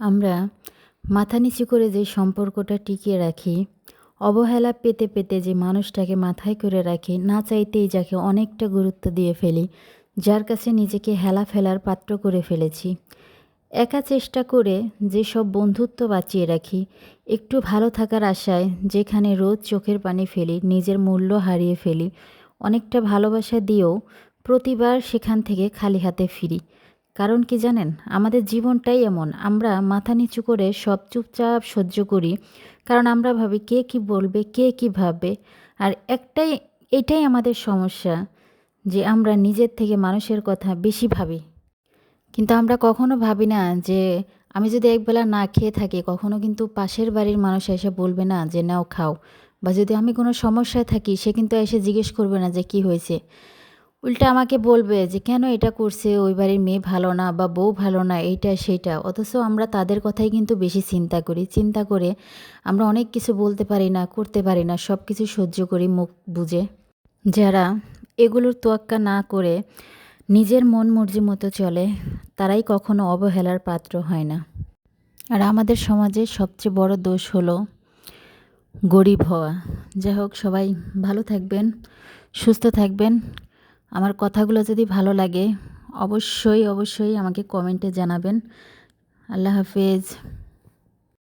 আমরা মাথা নিচু করে যে সম্পর্কটা টিকিয়ে রাখি, অবহেলা পেতে পেতে যে মানুষটাকে মাথায় করে রাখি, না চাইতেই যাকে অনেকটা গুরুত্ব দিয়ে ফেলি, যার কাছে নিজেকে হেলা ফেলার পাত্র করে ফেলেছি। একা চেষ্টা করে যেসব বন্ধুত্ব বাঁচিয়ে রাখি, একটু ভালো থাকার আশায় যেখানে রোজ চোখের পানি ফেলি, নিজের মূল্য হারিয়ে ফেলি, অনেকটা ভালোবাসা দিয়েও প্রতিবার সেখান থেকে খালি হাতে ফিরি। কারণ কি জানেন? আমাদের জীবনটাই এমন। আমরা মাথা নিচু করে সব চুপচাপ সহ্য করি। কারণ আমরা ভাবি, কে কি বলবে, কে কি ভাববে? আর একটাই, এটাই আমাদের সমস্যা, যে আমরা নিজের থেকে মানুষের কথা বেশি ভাবি। কিন্তু আমরা কখনো ভাবি না যে, আমি যদি একবেলা না খেয়ে থাকি, কখনো কিন্তু পাশের বাড়ির মানুষ এসে বলবে না যে, নাও খাও। বা যদি আমি কোনো সমস্যায় থাকি, সে কিন্তু এসে জিজ্ঞেস করবে না যে, কি হয়েছে? উল্টা আমাকে বলবে যে, কেন এটা করছে? ওই বাড়ির মেয়ে ভালো না বা বউ ভালো না, এইটা, সেইটা। অথচ আমরা তাদের কথাই কিন্তু বেশি চিন্তা করি। চিন্তা করে আমরা অনেক কিছু বলতে পারি না, করতে পারি না সব কিছু সহ্য করি মুখ বুঝে যারা এগুলোর তোয়াক্কা না করে নিজের মন মর্জি মতো চলে, তারাই কখনো অবহেলার পাত্র হয় না। আর আমাদের সমাজে সবচেয়ে বড় দোষ হলো গরিব হওয়া। যাই হোক, সবাই ভালো থাকবেন, সুস্থ থাকবেন। আমার কথাগুলো যদি ভালো লাগে অবশ্যই অবশ্যই আমাকে কমেন্টে জানাবেন। আল্লাহ হাফেজ।